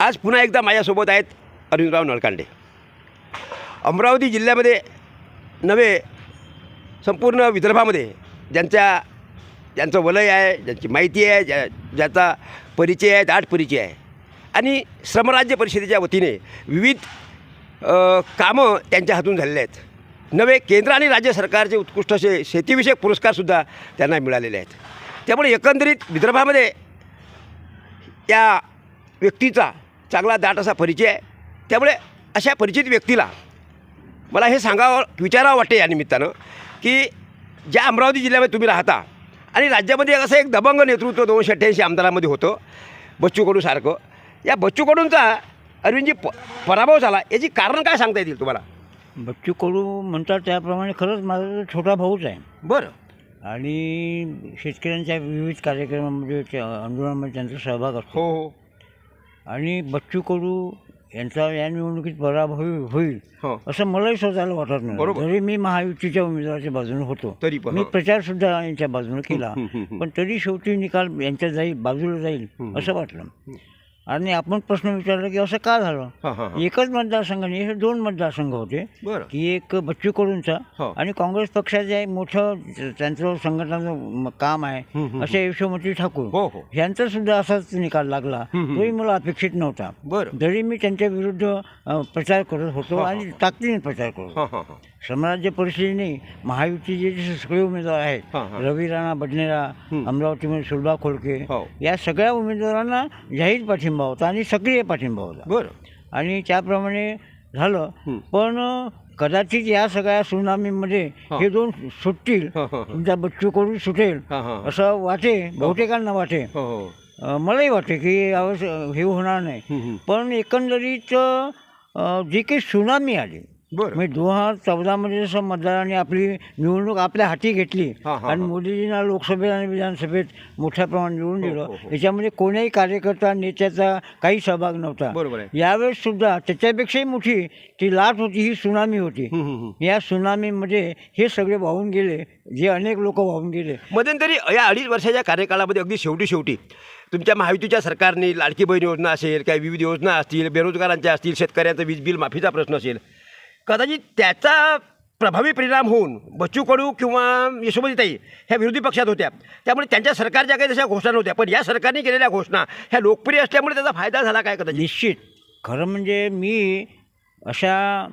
आज पुन्हा एकदा माझ्यासोबत आहेत अरविंदराव नळकांडे अमरावती जिल्ह्यामध्ये नव्हे संपूर्ण विदर्भामध्ये ज्यांच्या ज्यांचं वलय आहे ज्यांची माहिती आहे ज्या ज्याचा परिचय आहे दाट परिचय आहे. आणि श्रमराज्य परिषदेच्या वतीने विविध कामं त्यांच्या हातून झालेले आहेत. नवे केंद्र आणि राज्य सरकारचे उत्कृष्ट असे शेतीविषयक पुरस्कारसुद्धा त्यांना मिळालेले आहेत. त्यामुळे एकंदरीत विदर्भामध्ये या व्यक्तीचा चांगला दाट असा परिचय आहे. त्यामुळे अशा परिचित व्यक्तीला मला हे सांगावं विचारावं वाटते या निमित्तानं की ज्या अमरावती जिल्ह्यामध्ये तुम्ही राहता आणि राज्यामध्ये असं एक दबंग नेतृत्व दोनशे अठ्ठ्याऐंशी आमदारामध्ये होतं बच्चू कडूसारखं या बच्चू कडूंचा अरविंदजी प पराभव झाला याची कारण काय सांगता येतील तुम्हाला? बच्चू कडू म्हणतात त्याप्रमाणे खरंच माझा छोटा भाऊच आहे. बरं. आणि शेतकऱ्यांच्या विविध कार्यक्रमामध्ये आंदोलनामध्ये त्यांचा सहभाग असतो. हो हो. आणि बच्चू कडू यांचा या निवडणुकीत पराभव होईल हो असं मलाही स्वतःला वाटत नाही बरोबर. जरी मी महायुतीच्या उमेदवाराच्या बाजूने होतो तरी पण मी हो. प्रचारसुद्धा यांच्या बाजूने केला हं, हं, हं. पण तरी शेवटी निकाल यांच्या जाईल बाजूला जाईल. असं वाटलं आणि आपण प्रश्न विचारला की असं का झालं? हां हां हां. एकच मतदारसंघ नाही हे दोन मतदारसंघ होते. बरं. की एक बच्चू कडूंचा हो. आणि काँग्रेस पक्षाचे एक मोठं त्यांचं संघटनाचं म- काम आहे असे यशोमती ठाकूर. हो हो. यांचा सुद्धा असाच निकाल लागला. तोही मला अपेक्षित नव्हता. बरं. जरी मी त्यांच्या विरुद्ध अ, प्रचार करत होतो हो, आणि ताकदीने प्रचार करत हां हां हां. समाजराज्य परिषदेने महायुतीचे जे सगळे उमेदवार आहेत हां, हां. रवी राणा बडनेरा हं. अमरावतीमध्ये सुलभा खोडके हो या सगळ्या उमेदवारांना जाहीर पाठिंबा होता आणि सक्रिय पाठिंबा होता बरं आणि त्याप्रमाणे झालं. पण कदाचित या सगळ्या सुनामीमध्ये हा. हे दोन सुटतील हां हां हां तुमचा बच्चू कडू सुटेल हां हां असं वाटे बहुतेकांना वाटे हो हो अं, मलाही वाटे की यावेळेस अं, हे होणार नाही हं. पण एकंदरीत अं, जी काही सुनामी आली बरं म्हणजे दोन हजार चौदामध्ये जसं मतदारांनी आपली निवडणूक आपल्या हाती घेतली हा, हा, आणि हा. मोदीजींना लोकसभेत आणि विधानसभेत मोठ्या प्रमाणात निवडून हो, दिलं हो, हो. याच्यामध्ये कोण्याही कार्यकर्ता नेत्याचा काही सहभाग नव्हता बरोबर आहे यावेळेस सुद्धा त्याच्यापेक्षाही मोठी ती लाट होती ही सुनामी होती. या सुनामीमध्ये हे सगळे वाहून गेले जे अनेक लोक वाहून गेले मध्यंतरी या अडीच वर्षाच्या कार्यकाळामध्ये अगदी शेवटी शेवटी तुमच्या महायुतीच्या सरकारने लाडकी बहीण योजना असेल काही विविध योजना असतील बेरोजगारांच्या असतील शेतकऱ्यांचा वीज बिल माफीचा प्रश्न असेल कदाचित त्याचा प्रभावी परिणाम होऊन बच्चू कडू किंवा यशोमतीताई ह्या विरोधी पक्षात होत्या. त्यामुळे त्यांच्या सरकारच्या काही तशा घोषणा नव्हत्या पण या सरकारने केलेल्या घोषणा ह्या लोकप्रिय असल्यामुळे त्याचा फायदा झाला काय कदाचित? निश्चित. खरं म्हणजे मी अशा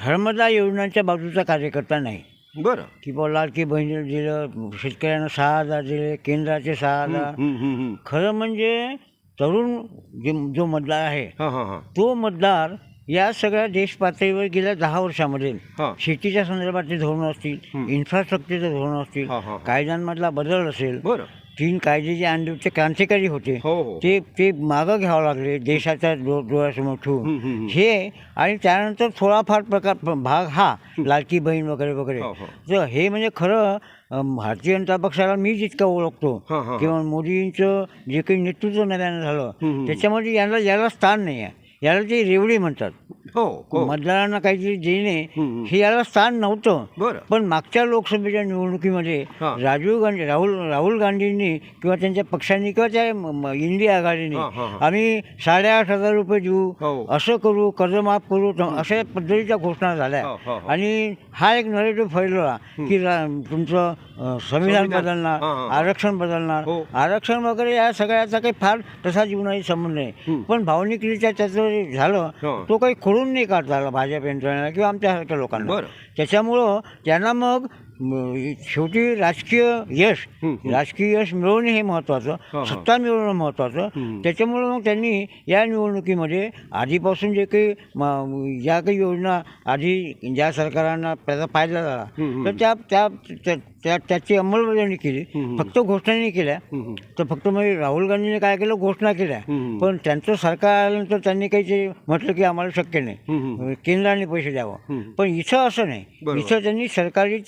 धर्मदाय योजनांच्या बाजूचा कार्यकर्ता नाही. बरं. की बुवा लाडकी बहिणी दिलं शेतकऱ्यांना सहा हजार दिले केंद्राचे सहा हजार. खरं म्हणजे तरुण जे जो मतदार आहे हां हां हां. तो मतदार या सगळ्या देश पातळीवर गेल्या दहा वर्षामध्ये हां शेतीच्या संदर्भातले धोरणं असतील हं. इन्फ्रास्ट्रक्चरचे धोरणं असतील हां, हां. कायद्यांमधला बदल असेल बरं तीन कायदे जे आणले होते क्रांतिकारी होते हो हो ते ते मागं घ्यावं लागले देशाच्या डो डोळ्यासमोर ठेवून हं, हं, हं. हे आणि त्यानंतर थोडाफार प्रकार भाग हा लाडकी बहीण वगैरे वगैरे हो, हो. तर हे म्हणजे खरं अं, भारतीय जनता पक्षाला मी जितकं ओळखतो हां, हां, किंवा मोदींचं जे काही नेतृत्व नव्यानं झालं हं, हं. त्याच्यामध्ये याला याला स्थान नाही आहे याला ते रेवडी म्हणतात हो हो मतदारांना काहीतरी देणे हं, याला स्थान नव्हतं बरं पण मागच्या लोकसभेच्या निवडणुकीमध्ये हां. राजीव गांधी राहुल राहुल गांधींनी किंवा त्यांच्या पक्षांनी किंवा त्या म- म- इंडिया आघाडीने हां, हां, हां. आम्ही साडेआठ हजार रुपये देऊ हो. असं करू कर्जमाफ करू त- अशा पद्धतीच्या घोषणा झाल्या हो, हो, हो. आणि हा एक नरेटिव्ह फैलला की रा- तुमचं अं, संविधान संविधान. बदलणार हां, हां. आरक्षण बदलणार हो. आरक्षण वगैरे या सगळ्याचा काही फार तसा जीवनाशी संबंध. नाही पण भावनिकरित्या त्याचं जे झालं हो. तो काही खोडून नाही काढता आला भाजप यंत्रणेला किंवा आमच्यासारख्या लोकांना बरं त्याच्यामुळं त्यांना मग म, शेवटी राजकीय यश. राजकीय यश मिळवणे हे महत्त्वाचं हां. सत्ता मिळवणं महत्त्वाचं हं. त्याच्यामुळं मग त्यांनी या निवडणुकीमध्ये आधीपासून जे काही म, ज्या काही योजना आधी ज्या सरकारांना त्याचा फायदा झाला. तर त्या त्या त्या- त्या त्याची अंमलबजावणी केली. फक्त घोषणाने केल्या हं, हं. तर फक्त म्हणजे राहुल गांधीने काय केलं घोषणा केल्या. पण त्यांचं सरकार आल्यानंतर त्यांनी काही ते म्हटलं की आम्हाला शक्य नाही. केंद्राने पैसे द्यावं. पण इथं असं नाही. इथं त्यांनी सरकारी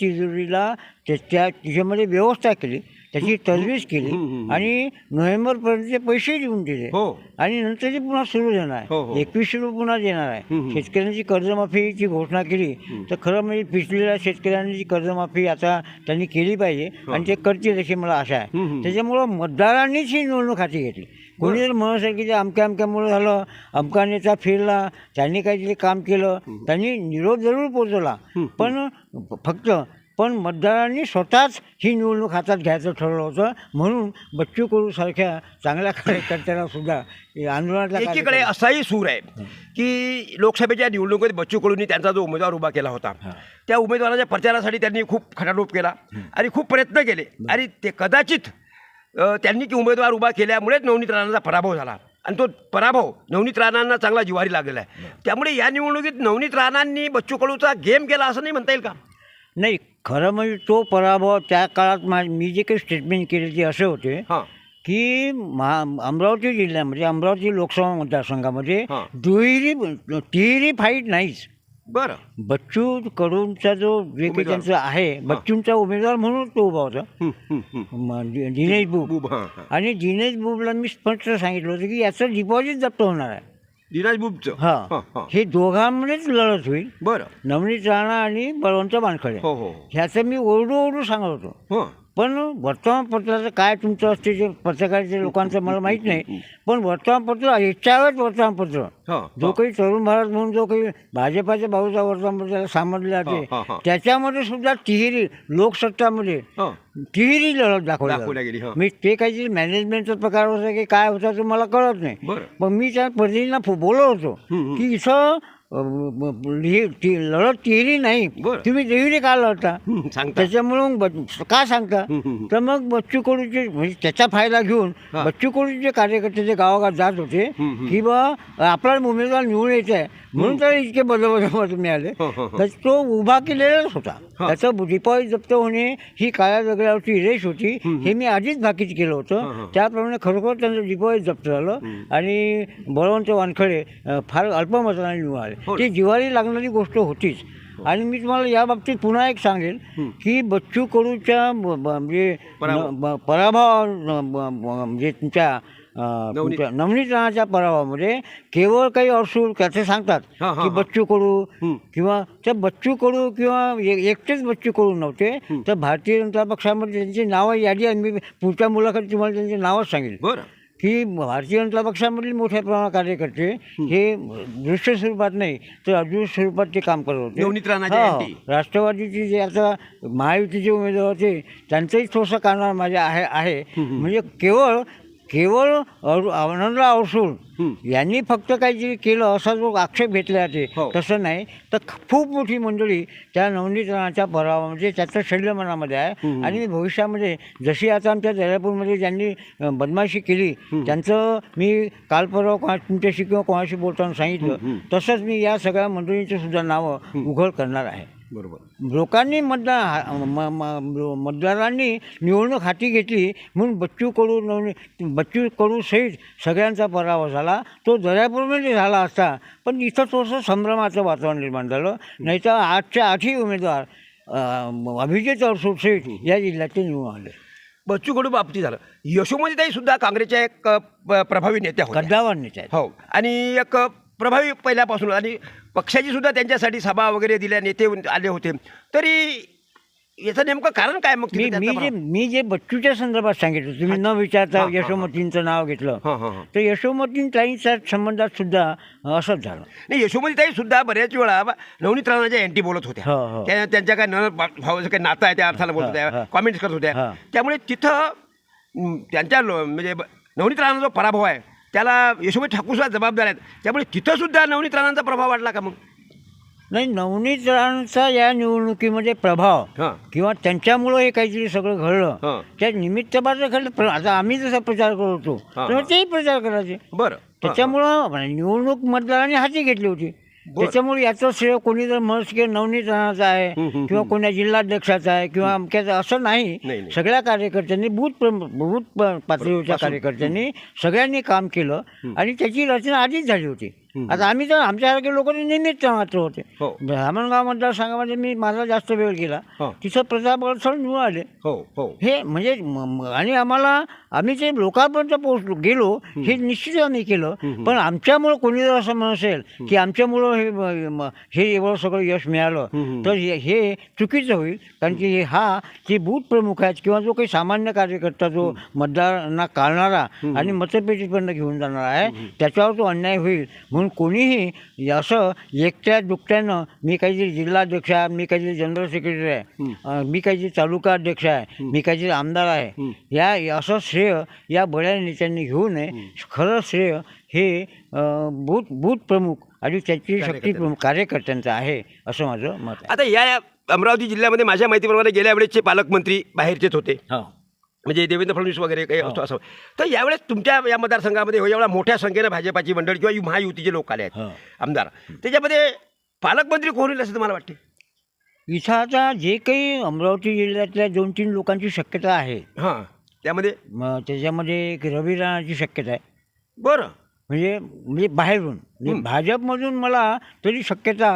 तिजोरीला त्या त्या तिच्यामध्ये व्यवस्था केली. त्याची तजवीज केली. हं, हं, हं. आणि नोव्हेंबरपर्यंतचे पैसे देऊन दिले. हो. आणि नंतर ते पुन्हा सुरू देणार. हो, हो. आहे एकवीसशे रुपये पुन्हा देणार आहे. हं, हं. शेतकऱ्यांची कर्जमाफीची घोषणा केली. तर खरं म्हणजे पिछलेल्या शेतकऱ्यांची कर्जमाफी आता त्यांनी केली पाहिजे आणि ते करतील अशी मला आशा हं, हं. आहे त्याच्यामुळं मतदारांनीच ही निवडणूक हाती घेतली. कोणी जर की ते अमक्या अमक्यामुळे झालं अमका नेता फिरला त्यांनी काहीतरी काम केलं त्यांनी निरोप जरूर पोचवला पण फक्त पण मतदारांनी स्वतःच ही निवडणूक हातात घ्यायचं ठरवलं होतं. म्हणून बच्चू कडू सारख्या चांगल्या कार्यकर्त्यांना सुद्धा हे आंदोलनातल्या एकीकडे असाही सूर आहे की लोकसभेच्या निवडणुकीत बच्चू कडूंनी त्यांचा जो उमेदवार उभा केला होता त्या उमेदवाराच्या प्रचारासाठी त्यांनी खूप खटाटोप केला आणि खूप प्रयत्न केले. आणि ते कदाचित त्यांनी की उमेदवार उभा केल्यामुळेच नवनीत राणांचा पराभव झाला. आणि तो पराभव नवनीत राणांना चांगला जिव्हारी लागलेला आहे. त्यामुळे या निवडणुकीत नवनीत राणांनी बच्चू कडूचा गेम केला असं नाही म्हणता येईल का? नाही खरं म्हणजे तो पराभव त्या काळात मा मी जे काही स्टेटमेंट केले ते असे होते हां. की महा अमरावती जिल्ह्यामध्ये अमरावती लोकसभा मतदारसंघामध्ये हां. दुहेरी तिहेरी फाईट नाहीच. बरं. बच्चू कडूंचा जो जे काही उमेदवार. त्यांचं आहे बच्चूंचा उमेदवार म्हणून तो उभा होता. हं, हं, हं. म- दि- दिनेश बुब. बुब हां हां. आणि दिनेश बुबला मी स्पष्ट सांगितलं होतं की याचं डिपॉझिट जप्त होणार आहे. दिनाज बुबचं. हा. हां हां. हे दोघांमध्येच लढत होईल. बरं. नवनीत राणा आणि बळवंत वानखडे हो हो ह्याचं मी ओरडू ओरडू सांगत होतो. हो. पण वर्तमानपत्राचं काय तुमचं असते जे पत्रकाराच्या लोकांचं मला माहीत नाही पण वर्तमानपत्र याच्यावर वर्तमानपत्र हां जो काही तरुण भारत म्हणून जो काही भाजपाच्या भाऊचा वर्तमानपत्राला सामोरले हा, जाते हा. त्याच्यामध्ये सुद्धा तिहेरी लोकसत्तामध्ये हां तिहेरी लढत दाखवली दाखवल्या गेली, हा. मी ते काहीतरी मॅनेजमेंटचा प्रकार होता की काय होता तो मला कळत नाही बरं पण मी त्या प्रतिनिधींना फो- बोलत होतो हम्म. की इथं ती लढत तिहेरी नाही बरं. तुम्ही देवीने का लढता सांगता त्याच्यामुळं ब- का सांगता. तर मग बच्चू कडूचे म्हणजे त्याचा फायदा घेऊन हा. बच्चू कडूचे कार्यकर्ते जे गावागावात जात होते. की बा आपला उमेदवार निवडून येत आहे म्हणून तर इतके बदल मिळाले हो, हो, हो. तर तो उभा केलेलाच होता त्याचं डिपॉझिट जप्त होणे ही काळ्या दगडावरची रेष होती हे मी आधीच भाकीत केलं होतं त्याप्रमाणे खरोखर त्यांचं डिपॉझिट जप्त झालं आणि बळवंत वानखडे अ, फार अल्प मताने निवडून आले. ती जिवारी लागणारी गोष्ट होतीच. आणि मी तुम्हाला या बाबतीत पुन्हा एक सांगेन की बच्चू कडूच्या म्हणजे पराभव. म्हणजे तुमच्या अ, नवनीत. तुमच्या नवनीत राणाच्या पराभवामध्ये केवळ काही अडसूळ त्याचे सांगतात हा, हा, की हा. बच्चू कडू हं. किंवा त्या बच्चू कडू किंवा एकटेच बच्चू कडू नव्हते. तर भारतीय जनता पक्षामध्ये त्यांची नावं यादी आहे. मी पुढच्या मुलाखतीत तुम्हाला त्यांची नावच सांगेल बरं. की भारतीय जनता पक्षामधील मोठ्या प्रमाणात कार्यकर्ते हे. दृश्य स्वरूपात नाही तर अदृश्य स्वरूपात ते काम करत होते. हो. राष्ट्रवादीचे जे आता महायुतीचे उमेदवार होते त्यांचंही थोडंसं कारणार माझ्या आहे आहे. म्हणजे केवळ केवळ आनंदराव हं. यांनी फक्त काहीतरी केलं असा जो आक्षेप घेतला जाते हो. तसं नाही. तर खूप मोठी मंडळी त्या नवनीत राणाच्या पराभवामध्ये त्याचं शैल्य मनामध्ये आहे. आणि भविष्यामध्ये जशी आता आमच्या दर्यापूरमध्ये ज्यांनी बदमाशी केली त्यांचं मी काल परवा कोणा तुमच्याशी किंवा कोणाशी बोलताना सांगितलं तसंच मी या सगळ्या मंडळींची सुद्धा नावं उघड करणार आहे. बरोबर. लोकांनी मतदार हा- म- म- मतदारांनी निवडणूक हाती घेतली म्हणून बच्चू कडू नवनी बच्चू कडू सहित सगळ्यांचा पराभव झाला. तो दर्यापूरमध्ये झाला असता पण इथं थोडंसं संभ्रमाचं वातावरण निर्माण झालं. नाही तर आजच्या आठही उमेदवार अं, अभिजित अडसूळ सहित या जिल्ह्याचे निवडून आले. बच्चू कडू बाबतीत झालं. यशोमतीताई सुद्धा काँग्रेसच्या एक अ, प- प्रभावी नेत्या होत्या. कद्दावर नेते आहेत. हो. आणि एक प्रभावी पहिल्यापासून आणि पक्षाची सुद्धा त्यांच्यासाठी सभा वगैरे दिल्या नेते आले होते तरी याचं नेमकं कारण काय मग मी जे मी जे बच्चूच्या संदर्भात सांगितलं तुम्ही न विचारता. यशोमतींचं नाव घेतलं तर यशोमतींताईंच्या संबंधात सुद्धा असंच झालं नाही यशोमतीताई सुद्धा बऱ्याच वेळा नवनीत राणाच्या अँटी बोलत होत्या हो, हो. त्या त्यांच्या काय न भावाचं काही नातं आहे त्या अर्थाला बोलत. होत्या कॉमेंट्स करत होत्या. त्यामुळे तिथं त्यांच्या म्हणजे नवनीत राणाचा जो पराभव आहे त्याला यशोमती ठाकूर सुद्धा जबाबदार आहेत. त्यामुळे तिथं सुद्धा नवनीत राणांचा प्रभाव वाढला का मग? नाही नवनीत राणांचा या निवडणुकीमध्ये प्रभाव हां. किंवा त्यांच्यामुळं हे काहीतरी सगळं घडलं हां. त्या निमित्त मात्र घडलं. प्र- आता आम्ही जसा प्रचार करत हा, हा. तेही प्रचार करायचे. बरं. त्याच्यामुळं निवडणूक मतदारांनी हाती घेतली होती. त्याच्यामुळे याचं श्रेय कोणी जर म्हणत की नवनीत राणाचा आहे किंवा कोण्या जिल्हाध्यक्षाचा आहे किंवा अमक्याचा असं नाही. सगळ्या कार्यकर्त्यांनी बूथ बूथ पातळीवरच्या कार्यकर्त्यांनी सगळ्यांनी काम केलं आणि त्याची रचना आधीच झाली होती. आता आम्ही तर आमच्यासारखे लोक निमित्त मात्र होते. हो. धामणगाव मतदारसंघामध्ये मी माझा जास्त वेळ गेला. हो. तिथं प्रताप अडसळ निवडून आले. हो हो. हे म्हणजे म- म- आणि आम्हाला आम्ही ते लोकांपर्यंत पोहोचलो गेलो हे निश्चित आम्ही केलं. पण आमच्यामुळं कोणी जर असं म्हणत असेल की आमच्यामुळं हे म- म- हे एवढं सगळं यश मिळालं तर हे हे चुकीचं होईल. कारण की हे हा जे बूथ प्रमुख आहेत किंवा जो काही सामान्य कार्यकर्ता जो मतदारांना काढणारा आणि मतपेटीपर्यंत घेऊन जाणार आहे त्याच्यावर तो अन्याय होईल. म्हणून कोणीही असं एकट्या दुकट्यानं मी काहीतरी जिल्हाध्यक्ष आहे मी काहीतरी जनरल सेक्रेटरी आहे मी काहीतरी तालुका अध्यक्ष आहे मी काहीतरी आमदार आहे या असं श्रेय या बड्या नेत्यांनी घेऊ नये. खरं श्रेय हे बूथ बूथ प्रमुख आणि त्याची शक्ती प्रमुख कार्यकर्त्यांचं आहे असं माझं मत आहे. आता या अमरावती जिल्ह्यामध्ये माझ्या माहितीप्रमाणे गेल्या वेळेसचे पालकमंत्री बाहेरचेच होते. हो. म्हणजे देवेंद्र फडणवीस वगैरे काही असतो असं. तर यावेळेस तुमच्या या मतदारसंघामध्ये एवढ्या मोठ्या संख्येनं भाजपाची मंडळी किंवा महायुतीचे लोक आले आहेत हो. आमदार. त्याच्यामध्ये पालकमंत्री कोण होईल असं तुम्हाला वाटते इथं आता जे काही अमरावती जिल्ह्यातल्या दोन तीन लोकांची शक्यता आहे. हां. त्यामध्ये? त्याच्यामध्ये एक रवी राणाची शक्यता आहे. बरं. म्हणजे म्हणजे बाहेरून भाजपमधून मला तरी शक्यता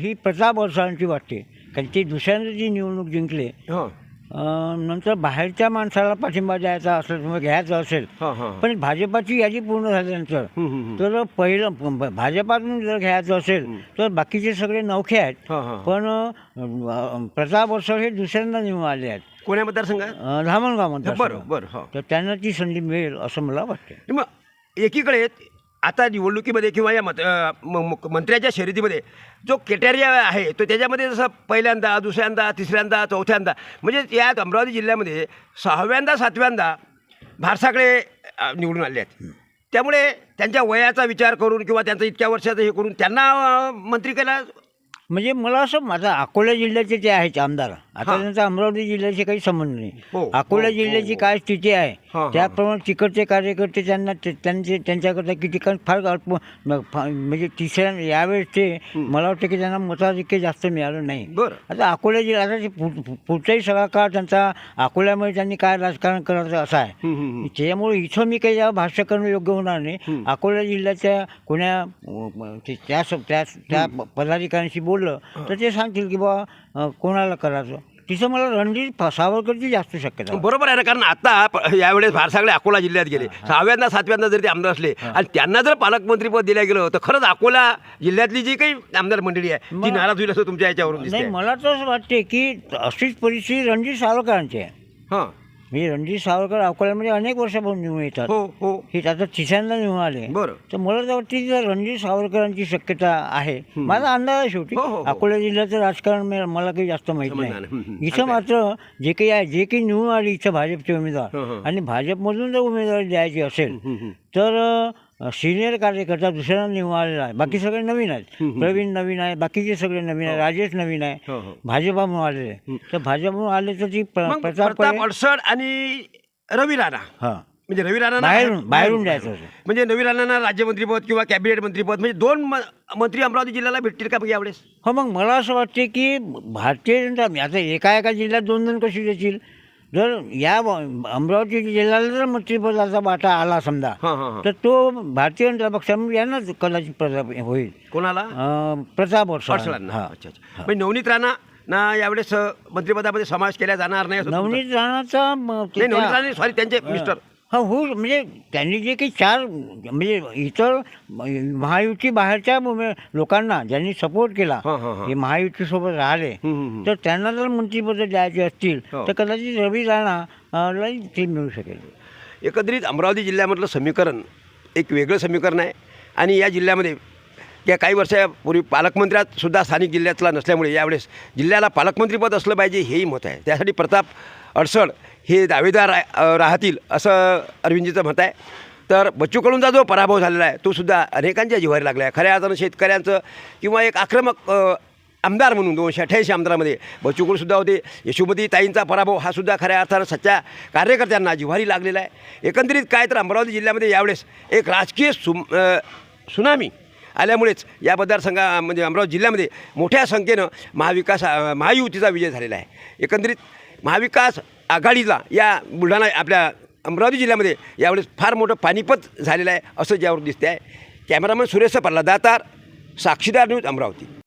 ही प्रताप अडसाळांची वाटते. कारण ते दुसऱ्यांदा जी निवडणूक जिंकले हां. अ, नंतर बाहेरच्या माणसाला पाठिंबा द्यायचा असेल किंवा घ्यायचा असेल हां हां. पण भाजपाची यादी पूर्ण झाल्यानंतर हम्म, हम्म, हम्म. तर पहिलं भाजपातून जर घ्यायचं असेल तर बाकीचे सगळे नौखे आहेत. हां हां पण अ, प्रताप अडसळ हे दुसऱ्यांदा निवडून आले आहेत. कोण्या मतदारसंघात? अ, धामणगाव म्हणतात बरं बरं हो. तर त्यांना ती संधी मिळेल असं मला वाटतं. मग एकीकडे आता निवडणुकीमध्ये किंवा या मत मंत्र्याच्या शर्यतीमध्ये जो क्रायटेरिया आहे तो त्याच्यामध्ये जसं पहिल्यांदा दुसऱ्यांदा तिसऱ्यांदा चौथ्यांदा म्हणजे यात अमरावती जिल्ह्यामध्ये सहाव्यांदा सातव्यांदा भारसाकडे निवडून आले आहेत त्यामुळे त्यांच्या वयाचा विचार करून किंवा त्यांचं इतक्या वर्षाचं हे करून त्यांना मंत्री केला म्हणजे मला असं माझा अकोला जिल्ह्याचे जे आहेत आमदार आता. त्यांचा अमरावती जिल्ह्याचे काही संबंध नाही हो, अकोला हो, जिल्ह्याची हो. काय स्थिती आहे. त्याप्रमाणे तिकडचे कार्यकर्ते त्यांना ते- त्यांचे त्यांच्याकरता किती कारण फार अल्प म- फा- म्हणजे तिसऱ्या यावेळेस ते मला वाटतं की त्यांना मताधिक्य जास्त मिळालं नाही. बरं. आता अकोला जिल्हा आता ते पु- पु- पुढचाही सगळा काळ त्यांचा अकोल्यामध्ये त्यांनी काय राजकारण करायचं असं आहे. हम्म, हम्म, हम्म. त्याच्यामुळे इथं मी काही जेव्हा भाष्य करणं योग्य होणार नाही. अकोला जिल्ह्याच्या कोण्या अ, म, ते- त्या स- त्या त्या पदाधिकाऱ्यांशी बोललं तर ते सांगतील की बा अ, कोणाला करायचं? तिथं मला रणजित सावरकरची जास्त शक्यता. बरोबर आहे ना कारण आता प- यावेळेस भारसाकडे अकोला जिल्ह्यात गेले. सहाव्यांदा सातव्यांदा जर ते आमदार असले आणि त्यांना जर पालकमंत्रीपद दिलं गेलं तर खरंच अकोला जिल्ह्यातली जी काही आमदार मंडळी आहे ती मग- नाराज होईल असं तुमच्या याच्यावरून नाही दिसतंय. मला तर असं वाटते की अशीच परिस्थिती रणजित सावरकरांची आहे. हां. म्हणजे रणजित सावरकर अकोल्यामध्ये अनेक वर्षापासून निवडून येतात. हो हो. हे आता तिसऱ्यांदा निवडून आले. बरं. तर मला तर वाटते की रणजित सावरकरांची शक्यता आहे. माझा अंदाज आहे शेवटी हो, हो, हो. अकोला जिल्ह्याचं राजकारण मे- मला काही जास्त माहीत नाही. इथं मात्र जे काही आहे जे काही निवडून आली इथं भाजपचे हं, उमेदवार. आणि भाजपमधून जर उमेदवारी द्यायची असेल हम्म. सिनियर कार्यकर्ता दुसऱ्यांदा निवडून आलेला आहे. बाकी सगळे नवीन आहेत. प्रवीण नवीन आहे बाकीचे सगळे नवीन आहे राजेश नवीन आहे. हो, हो. भाजपामधून आलेले तर भाजपमधून आले तर ती प्रताप अडसड आणि रवी राणा. हां. म्हणजे रवी राणा बाहेरून बाहेरून द्यायचं होतं. म्हणजे रवी राणांना राज्यमंत्रीपद किंवा कॅबिनेट मंत्रीपद म्हणजे दोन मंत्री अमरावती जिल्ह्याला भेटतील का मग यावेळेस? हो मग मला असं वाटते की भारतीय जनता आता एका एका जिल्ह्यात दोन दोन कशी देतील जर या अमरावती जिल्ह्याला जर मंत्रिपदाचा वाटा आला समजा हां हां हां. तर तो भारतीय जनता पक्षामुळे यांनाच कदाचित प्रताप होईल. कोणाला? अं, प्रताप अडसळ अडसडांना हां. अच्छा अच्छा. म्हणजे नवनीत राणा ना यावेळेस अ, मंत्रिपदामध्ये समावेश केला जाणार नाही असं तुमचं- नवनीत राणाचा म- नाही त्याच्या- नवनीत राणे सॉरी त्यांचे मिस्टर. हा हो म्हणजे त्यांनी जे काही चार म्हणजे इतर महायुती बाहेरच्या उमे- लोकांना ज्यांनी सपोर्ट केला हां हां हां हे महायुतीसोबत राहिले हम्म, हम्म, हम्म. तर त्यांना जर मंत्रिपद द्यायचे असतील हो. तर कदाचित रवी राणा अ, ला ते मिळू शकेल एकंदरीत अमरावती जिल्ह्यामधलं समीकरण एक वेगळं समीकरण आहे आणि या जिल्ह्यामध्ये या काही वर्षापूर्वी पालकमंत्र्यात सुद्धा स्थानिक जिल्ह्यातला नसल्यामुळे यावेळेस जिल्ह्याला पालकमंत्रीपद असलं पाहिजे हेही मत आहे त्यासाठी प्रताप अडसड हे दावेदार राहतील असं अरविंदजीचं मत आहे. तर बच्चू कडूंचा जो पराभव झालेला आहे तो सुद्धा अनेकांच्या जिव्हारी लागला आहे. खऱ्या अर्थानं शेतकऱ्यांचं किंवा एक आक्रमक आमदार म्हणून दोनशे अठ्ठ्याऐंशी आमदारामध्ये बच्चू होते. यशोमती ताईंचा पराभव हा सुद्धा खऱ्या अर्थानं सच्च्या कार्यकर्त्यांना जिव्हारी लागलेला आहे. एकंदरीत काय तर अमरावती जिल्ह्यामध्ये यावेळेस एक राजकीय सु सुनामी आल्यामुळेच या मतदारसंघा म्हणजे अमरावती जिल्ह्यामध्ये मोठ्या संख्येनं महाविकास महायुतीचा विजय झालेला आहे. एकंदरीत महाविकास आघाडीला या बुलढाणा आपल्या अमरावती जिल्ह्यामध्ये यावेळेस फार मोठं पानिपत झालेलं आहे असं ज्यावर दिसते आहे कॅमेरामन सुरेश पल्ला दातार साक्षीदार न्यूज अमरावती.